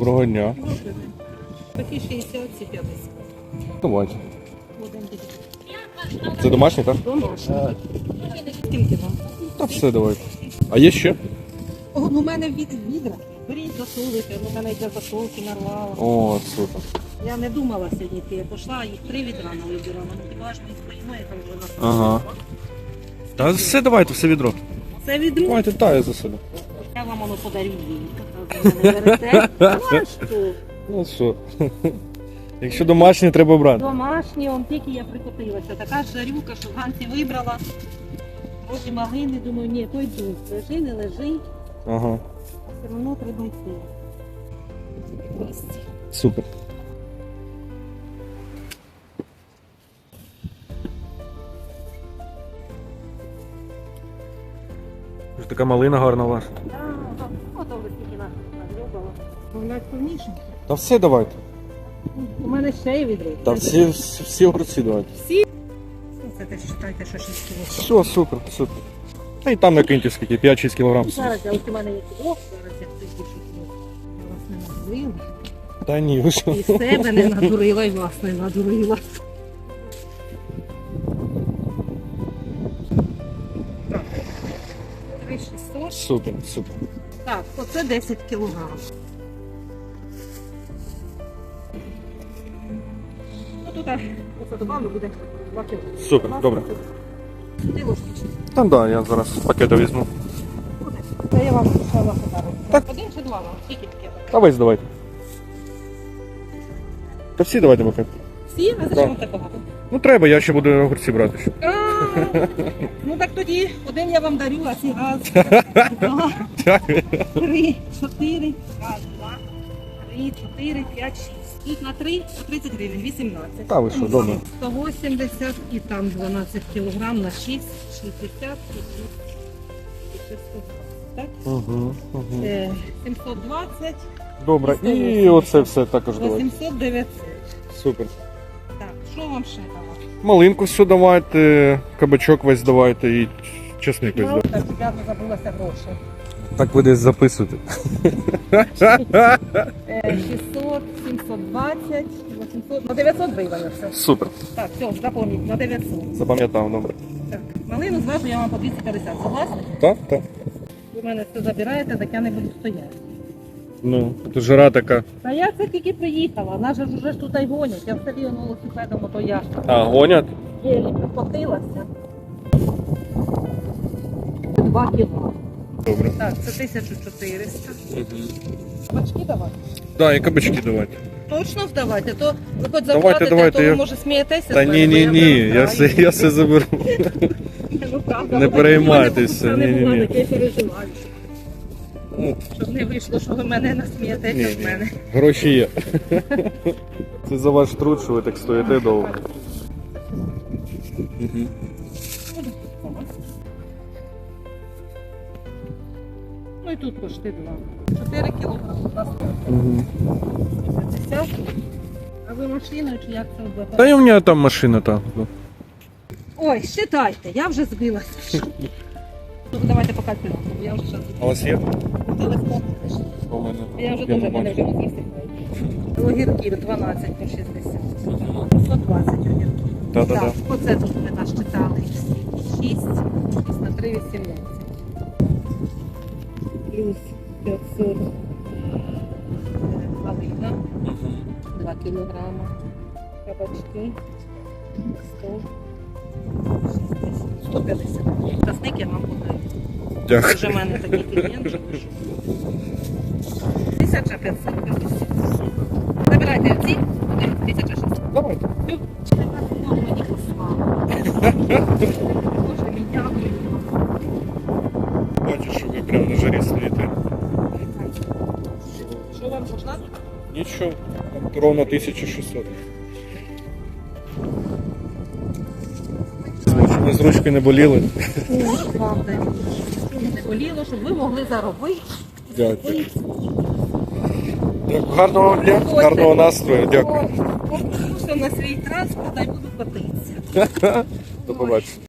Доброго дня. Такі 60, ці 50. Давайте. Це домашній, так? Домашній. Скільки вам? Та все давайте. А є ще? О, ну, у мене від відра. Беріть засолити, ну, у мене йде засолки нарвала. О, супер. Я не думала сьогодні йти, пішла, їх три відра налибіла. Ну, хіба ж не я там вже на Ага. Та все давайте, все відро. Це відро. Давайте тає за себе. Я вам воно подарю їй. Ну, а що? Якщо домашнє, треба брати. Домашні, он тільки я прикотилася. Така ж жарюка, що вранці вибрала. Потім магини, думаю, ні, той дух. Лежи, не лежи. Ага. Все одно треба йти. Супер. Ось Така малина гарна ваша. Так, ото ви скільки нас наглюбала. Вона повніше. Та все давайте. У мене ще є відро. Та всі, всі, всі огурці давайте. Всі? Це вважайте, що 6 кіло. Все, супер, супер. Та й там накиньте скільки, 5-6 кілограм. Зараз я ось у мене є кіло, зараз я цих більше кіло. Я вас не надурила. Та ні, ви що? І себе не надурила, і вас не надурила. 3600. Супер, супер. Так, оце 10 кілограм. Ну тут оце добавлю буде 2 кіло. Супер, добре. Дві ложки. Та да, я зараз пакети візьму. Це я вам подарунок. Так. Один чи два вам? Скільки таке? Та весь давайте. Та всі давайте пакет. Всі? А зачем так багато? Ну треба, я ще буду огурці брати. ще. Ну так тоді один я вам дарю, а ці раз, два, три, чотири, раз, два, три, чотири, п'ять, шість. Тут на три, по 30 гривень, 18. Та ви що, добре. 180 і там 12 кілограм на 6, 60 і тут і ще 120. Так? Угу, угу. Е, 720, Добре, і оце все також давайте. 800, 900. Супер. Так, що вам ще давати? Малинку все давайте, кабачок весь давайте і чесник весь давайте. так, я забулася гроші. Так ви десь записуєте. Е, 600, 720, 800, на 900 гривень все. Супер. Так, все, запомніть, на 900. Запам'ятав, добре. Так, малину зважу я вам по 250, согласні? Так, так. Ви мене все забираєте, так я не буду стояти. Ну, тут жара така. Та я це тільки приїхала, нас же ж уже ж тут і гонять, я в селі велосипедом, ото я А, гонять? єлі прикотилася. Два кіло. Добре. Так, це 1400. Угу. Бачки давати. Да, і кабачки давайте. Точно вдавайте, то ви хоч Давайте, заплатите, давайте, то ви я- може смієтеся. Та з ні, мене, ні, бо ні, я все, я все заберу. Ну, правда, Не переймайтеся, мене ні-ні-ні. покупці, Я переживаю. Ну, Щоб не вийшло, що ви мене насмієтеся з мене. Гроші є. Це за ваш труд, що ви так стоїте довго. Угу. Ну і тут пошти два. 4 кіло. Угу. 50. А ви машиною чи як це робите? Та й у мене там машина там. Ой, считайте, я вже збилася. Ну, давайте по калькулятору, я вже А у вас є? телефон. У мене. Я вже дуже не мене вже розростикаю. Огірків 12 по 60. 120 огірків. Та-та-та. Так, оце тут ми нас читали. 6, 6 на 3, 18. Плюс 500 е, малина, 2 кілограма, кабачки, 100, 150. Дякую. Вже в мене такий клієнт. що. 1550. Забирайте ці, 1600. Давайте. Мені послала. Боже, мій дякую. Бачу, що ви прямо на жарі стоїте. Що вам можна? Нічого. Там ровно 1600. З ручки не боліли. Правда. Не боліло, щоб ви могли заробити. Дякую. Дякую. Гарного дня, гарного настрою. Дякую. Покушу на свій транспорт, а й буду котитися. До побачення.